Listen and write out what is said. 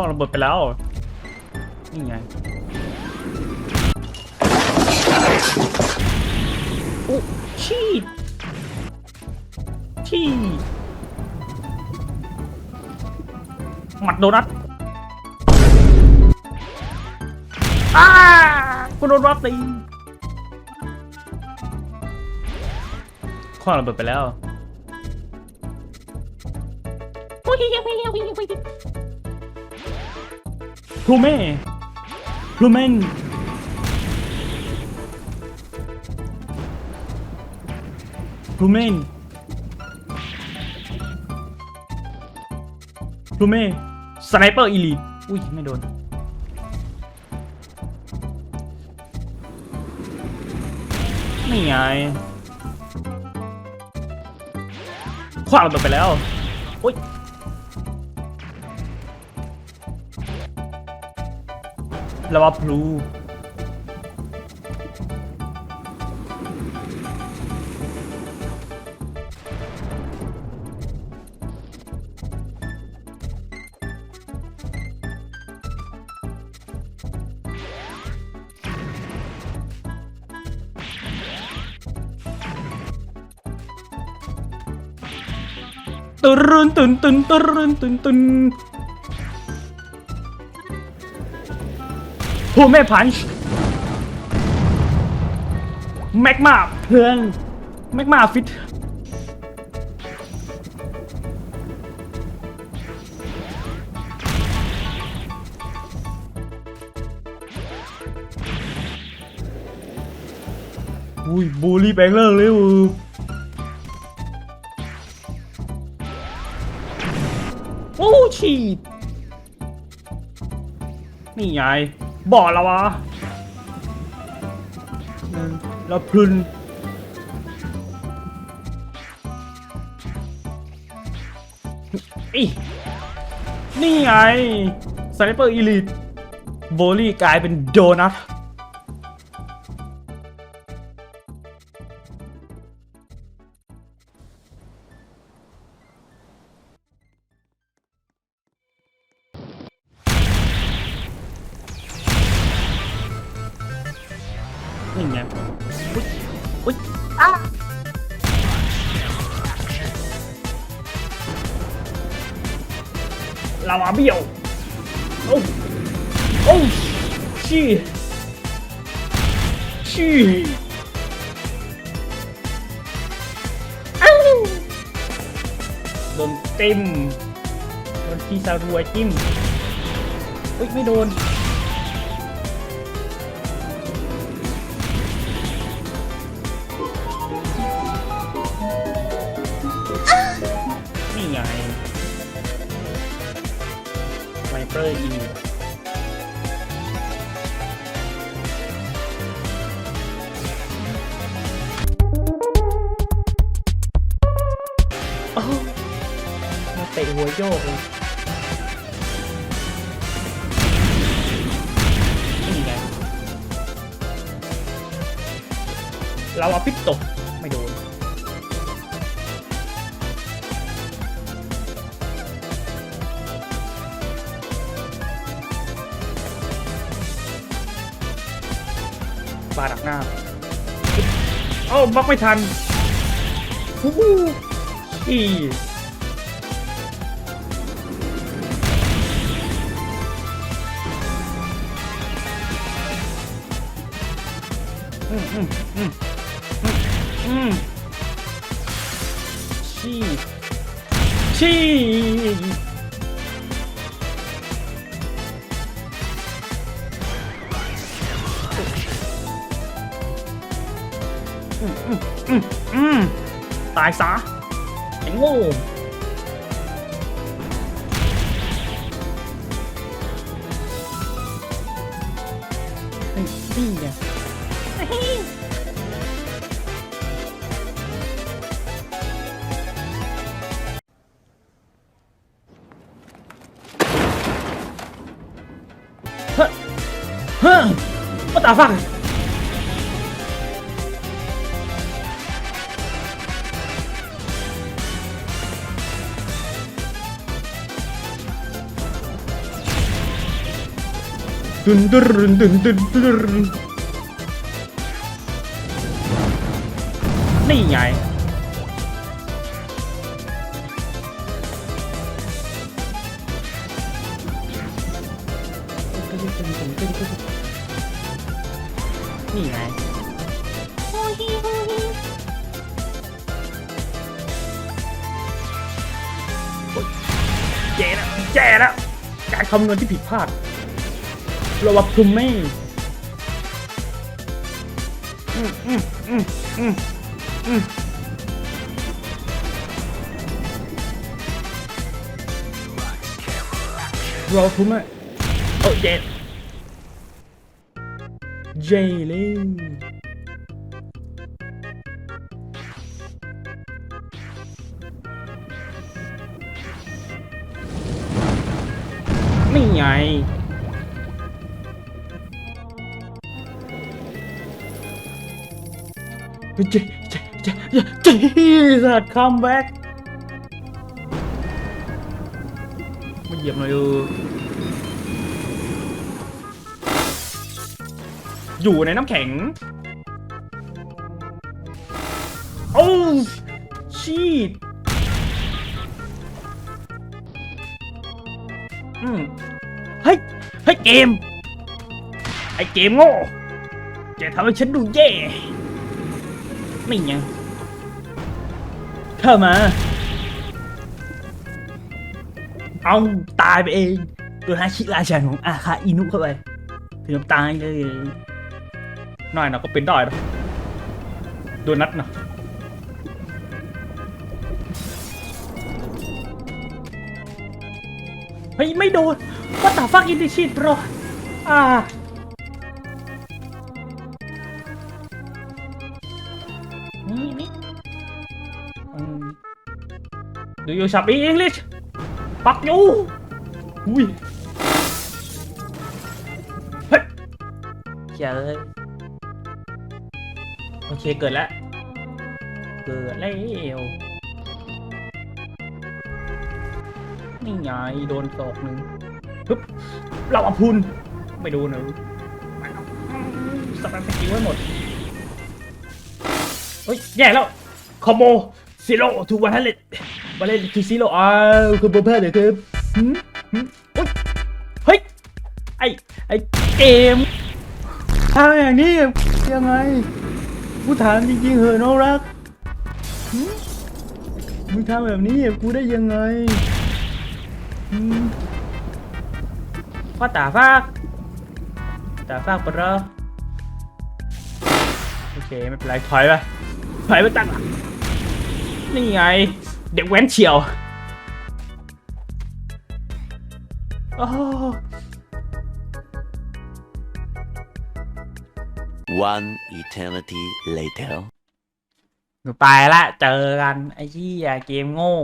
พ่อระเบิดไปแล้ว นี่ไงโอ้ชีดชีดหมัดโดนัทอ้ากูโดนวัดตีข้อระเบิดไปแล้ว พลูเม่พลูเมนพลูเมนพลูเม่สไนเปอร์อีลีทอุ้ยไม่โดนนี่ไงคว้างระเบิดไปแล้วอุ้ย แล้วว่าพลูตุรุนตุนตุนตุรุนตุนตุน พูดไม่พันช์แมกมาเพลิงแมกมาฟิตอุ้ยบูลลี่แปลงเลิกเลยวูโอ้ฉีดนี่ไง บอละวะแล้วพลุนอีนี่ไงสไนเปอร์อีลิทโบลี่กลายเป็นโดนัท ไงอุ๊ยอุ๊ยอ้าลาวาเบี้ยวโอ้โอ้ชี่ชี่อ้าวโดนจิ้มโดนพี่ซารัวจิ้มอุ๊ยไม่โดนนี่ อร์อีโอ้มาเตะหัวโยกเลยนี่ไงเราเอาพิษตก บาดักหน้า เอ้าบล็อกไม่ทันฮู้อีอืมอืมอืมอืมอืมชีชี ตายซะไอ้โง่ไอ้นี่ ตุนตุนตุนตุนตุนนี่ไงนี่ไงแย่แล้วแย่แล้วการคำนวณที่ผิดพลาด ระวังคุมไม่อืมอืมอืมเราคุมไม่โอ้เจ็ดเจเลยนี่ไง เจ๊เจ๊เจ๊เจ๊สัตว์คัมแบ็กมาเหยียบหน่อยเอออยู่ในน้ำแข็ง โอ้ชีดอืมเฮ้ย เฮ้ย เกม ไอเกมโง่แกทำให้ฉันดูแย่ ไม่ไงเข้ามา เอาตายไปเองตัวฮาชิราชันของอาคาอินุเข้าไปถึงกับตายเลยหน่อยนะก็เป็นได้นะโดนัทนะเฮ้ย ไม่โดนว่าตาฟักอินดิชิตโปรอ่า Do you speak English ปักยูอุ้ยเฮ้ยเจ๋ยโอเคเกิดแล้ว เกิดแล้วนี่ไงโดนตอกหนึ่งปึ๊บเราอพุนไม่โดนนะสแปมสกิลไว้หมดเฮ้ย แย่แล้ว คอมโบซีโร่ทูวันฮันเลด วันเลดทูซีโร่อ้าวคือบเพิ่มเลยครับหืมหืมอุ๊ยเฮ้ย ไอไอเกมทำอย่างนี้ยังไงกูถามจริงๆเหอะน้องรักมึงทำแบบนี้กูได้ยังไงพ่อตาฟากตาฟากปะเหรอโอเคไม่เป็นไรถอยไปถอยไปตั้งนี่ไง เด็กแว้นเฉียวโอ้ One eternity later. หนูไปละ เจอกัน ไอ้ที่เกมโง่